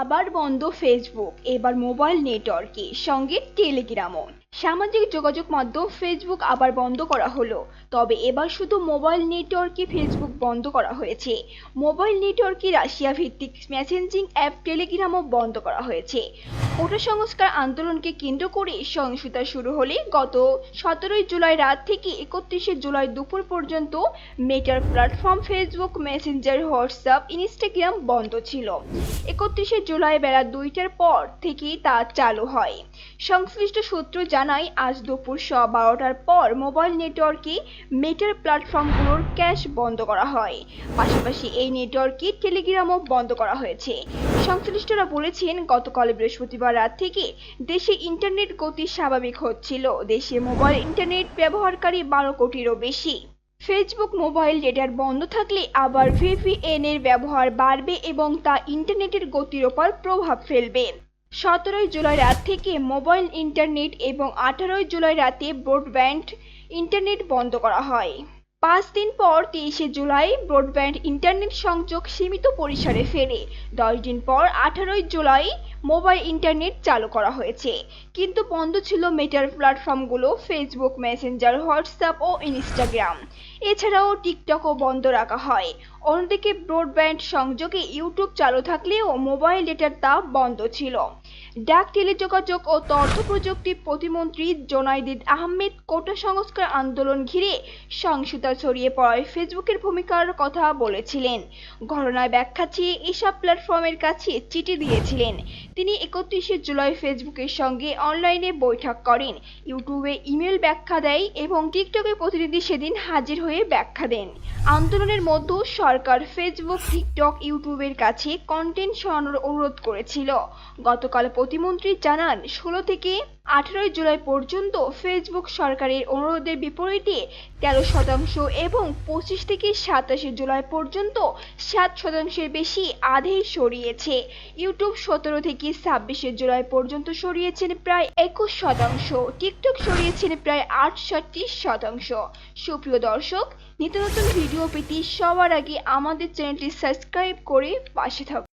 আবার বন্ধ ফেসবুক এবার মোবাইল নেটওয়ার্কে সঙ্গে টেলিগ্রামও সামাজিক যোগাযোগ মাধ্যম ফেসবুক আবার বন্ধ করা হলো। তবে এবার শুধু মোবাইল নেটওয়ার্কে ফেসবুক বন্ধ করা হয়েছে। মোবাইল নেটওয়ার্কে রাশিয়া ভিত্তিক মেসেঞ্জিং অ্যাপ টেলিগ্রামও বন্ধ করা হয়েছে। কোটা সংস্কার আন্দোলনকে কেন্দ্র করে সহিংসতা শুরু হলে গত সতেরোই জুলাই রাত থেকে একত্রিশে জুলাই দুপুর পর্যন্ত মেটার platform Facebook Messenger WhatsApp Instagram বন্ধ ছিল। একত্রিশে জুলাই বেলা দুইটার পর থেকে তা চালু হয়। সংশ্লিষ্ট সূত্র জানায়, আজ দুপুর সোয়া বারোটার পর মোবাইল নেটওয়ার্কে মেটার প্ল্যাটফর্মগুলোর ক্যাশ বন্ধ করা হয়। পাশাপাশি এই নেটওয়ার্কে টেলিগ্রামও বন্ধ করা হয়েছে। সংশ্লিষ্টরা বলেছেন, গতকাল বৃহস্পতিবার রাত থেকে দেশে ইন্টারনেট গতি স্বাভাবিক হচ্ছিল। দেশে মোবাইল ইন্টারনেট ব্যবহারকারী বারো কোটিরও বেশি। ফেসবুক মোবাইল ডেটার বন্ধ থাকলে আবার ভিপিএন এর ব্যবহার বাড়বে এবং তা ইন্টারনেটের গতির ওপর প্রভাব ফেলবে। সতেরোই জুলাই রাত থেকে মোবাইল ইন্টারনেট এবং আঠারোই জুলাই রাতে ব্রডব্যান্ড ইন্টারনেট বন্ধ করা হয়। পাঁচ দিন পর তেইশে জুলাই ব্রডব্যান্ড ইন্টারনেট সংযোগ সীমিত পরিসরে ফেরে। দশ দিন পর আঠারোই জুলাই মোবাইল ইন্টারনেট চালু করা হয়েছে। কিন্তু বন্ধ ছিল মেটার প্ল্যাটফর্মগুলো ফেসবুক মেসেঞ্জার হোয়াটসঅ্যাপ ও ইনস্টাগ্রাম এছাড়াও টিকটকও বন্ধ রাখা হয়। অন্যদিকে ব্রডব্যান্ড সংযোগে ইউটিউব চালু থাকলেও মোবাইল ডেটার তা বন্ধ ছিল। ডাক, টেলিযোগাযোগ ও তথ্য প্রযুক্তি প্রতিমন্ত্রী জোনাইদিদ আহমেদ কোটা সংস্কার আন্দোলন ঘিরে সহিংসতা ছড়িয়ে পড়ায় ফেসবুকের ভূমিকার কথা বলেছিলেন। ঘটনায় ব্যাখ্যা চেয়ে এসব প্ল্যাটফর্মের কাছে চিঠি দিয়েছিলেন। তিনি একত্রিশে জুলাই ফেসবুকের সঙ্গে অনলাইনে বৈঠক করেন। ইউটিউবে ইমেল ব্যাখ্যা দেয় এবং টিকটকের প্রতিনিধি সেদিন হাজির হয়ে ব্যাখ্যা দেন। আন্দোলনের মধ্যে সরকার ফেসবুক টিকটক ইউটিউবের কাছে কন্টেন্ট সরানোর অনুরোধ করেছিল। গতকাল প্রতিমন্ত্রী জানান, ষোলো থেকে আঠারোই জুলাই পর্যন্ত ফেসবুক সরকারের অনুরোধের বিপরীতে তেরো শতাংশ এবং পঁচিশ থেকে সাতাশে জুলাই পর্যন্ত সাত শতাংশের বেশি আধেই সরিয়েছে ইউটিউব সতেরো থেকে ছাব্বিশে জুলাই পর্যন্ত সরিয়েছেন প্রায় একুশ শতাংশ। টিকটক সরিয়েছেন প্রায় আটষট্টি শতাংশ। সুপ্রিয় দর্শক নিত্য নতুন ভিডিও পেতে সবার আগে আমাদের চ্যানেলটি সাবস্ক্রাইব করে পাশে থাকুন।